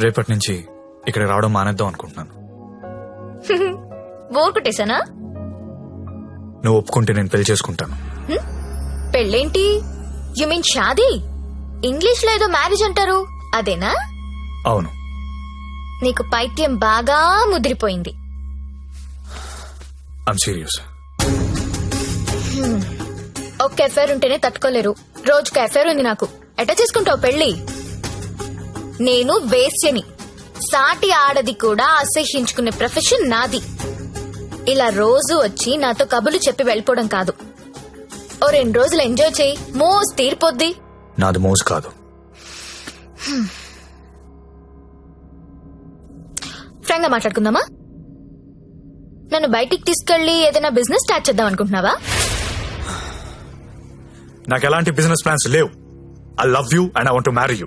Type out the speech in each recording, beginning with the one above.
రేపటి నుంచి ఇక్కడ రావడం మానేద్దాం అనుకుంటున్నాను. బోర్ కొట్టేశానా? నువ్వు ఒప్పుకుంటే నేను పెళ్ళి చేసుకుంటాను. పెళ్ళేంటి? You mean shaadi? ఇంగ్లీష్లో ఏదో మ్యారేజ్ అంటారు. అదేనా? అవును. నీకు పైత్యం బాగా ముదిరిపోయింది. సీరియస్ ఒక్క ఎఫైర్ ఉంటేనే తట్టుకోలేరు. రోజుకు ఎఫైర్ ఉంది నాకు. ఎట చేసుకుంటావు పెళ్ళి నేను వేశ్యని. సాటి ఆడది కూడా అసహ్యించుకునే ప్రొఫెషన్ నాది. ఇలా రోజు వచ్చి నాతో కబులు చెప్పి వెళ్ళిపోవడం కాదు. ఓ రెండు రోజులు ఎంజాయ్ చేయి. మోస్ తీరిపోద్ది. నాది మోజు కాదు. ఫ్రాంక్గా మాట్లాడుకుందామా? నన్ను బయటికి తీసుకెళ్ళి ఏదైనా బిజినెస్ స్టార్ట్ చేద్దాం అనుకుంటున్నావా? నాకు ఎలాంటి బిజినెస్ ప్లాన్స్ లేవు. I love you and I want marry you.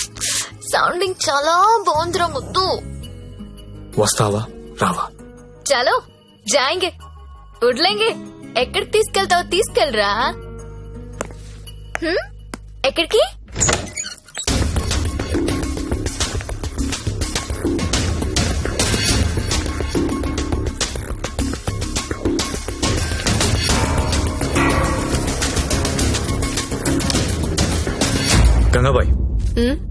Sounding చాలా బాగుందిరా ముద్దు. వస్తావా? రావా. చలో జాయింగే. వడ్లేంగే ఎక్కడికి తీసుకెళ్తావో తీసుకెళ్ళరా? ఎక్కడికి? గంగాబాయ్.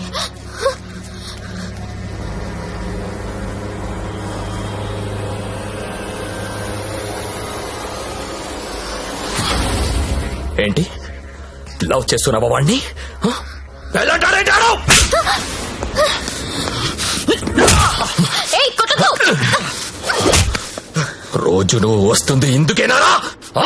లవ్ చేస్తున్నావా వాణ్ణి? రోజు నువ్వు వస్తుంది ఇందుకేనా ఆ?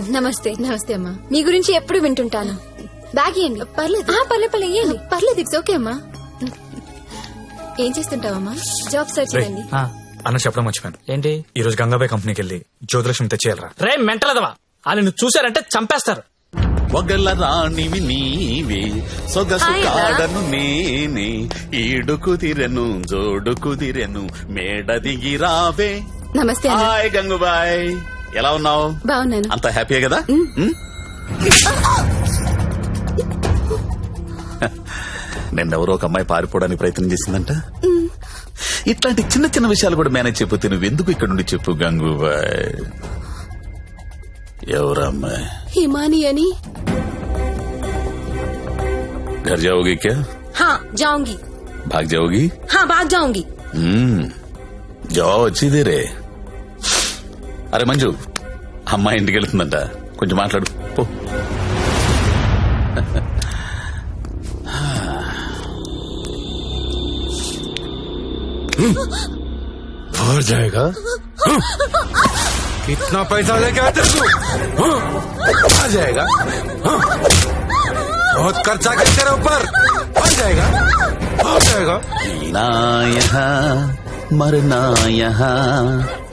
నమస్తే నమస్తే అమ్మా. మీ గురించి ఎప్పుడు వింటుంటాను. బ్యాగ్ ఇవ్వండి పర్లేదు. పర్లేదు పర్లేదు ఇవ్వండి పర్లేదు ఇట్స్ ఓకే అమ్మా. ఏం చేస్తుంటావమ్మా? జాబ్ సర్చ్ రేయ్, చేయండి. ఆ, అన్న చెప్పడం మర్చిపోయాను. ఏంటి? ఈ రోజు గంగాబాయ్ కంపెనీకి వెళ్ళి జ్యోతిలక్ష్మి తెచ్చేయాలరా. రే మెంటలదవా వాళ్ళు నువ్వు చూశారంటే చంపేస్తారు. ఒగల రాణివి నీవే సొగసు అన్నా. కాడను నేనే ఈడు కుదిరెను జోడు కుదిరెను మేడ దిగి రావే. నమస్తే అన్న. హాయ్ గంగుబాయ్. ఎలా ఉన్నావు బాగున్నాను అంత హ్యాపీయే కదా ఉమ్? నిన్నెవరో ఒక అమ్మాయి పారిపోవడానికి ప్రయత్నం చేసిందంట ఇట్లాంటి చిన్న చిన్న విషయాలు కూడా మేనేజ్ చెప్పితే నువ్వెందుకు ఇక్కడ నుండి చెప్పు గంగూబాయ్ ఎవరమ్మాయి హిమాని అని घर जाओगी क्या హా జాంగి भाग जाओगी హా బాగా జాంగి हम्म जाओ अच्छी देरे అరే మంజు అమ్మాయి ఇంటికి వెళ్తుందంట కొంచెం మాట్లాడు పో और जाएगा कितना पैसा लेके आते तू आ जाएगा हाँ? बहुत खर्चा कर तेरे ऊपर आ जाएगा आ जाएगा ना यहाँ मरना यहाँ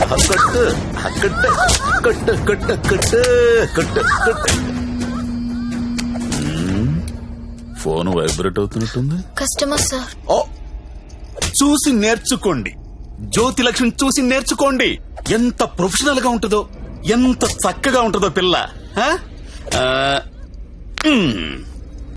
కొట్టు కొట్టు కొట్టు కొట్టు కొట్టు కొట్టు. కొట్టు ఫోన్ వైబ్రేట్ అవుతున్నట్టుంది. Customer sir. ఓ చూసి నేర్చుకోండి. జ్యోతి లక్ష్మి చూసి నేర్చుకోండి. ఎంత ప్రొఫెషనల్గా ఉంటుందో ఎంత చక్కగా ఉంటుందో పిల్ల.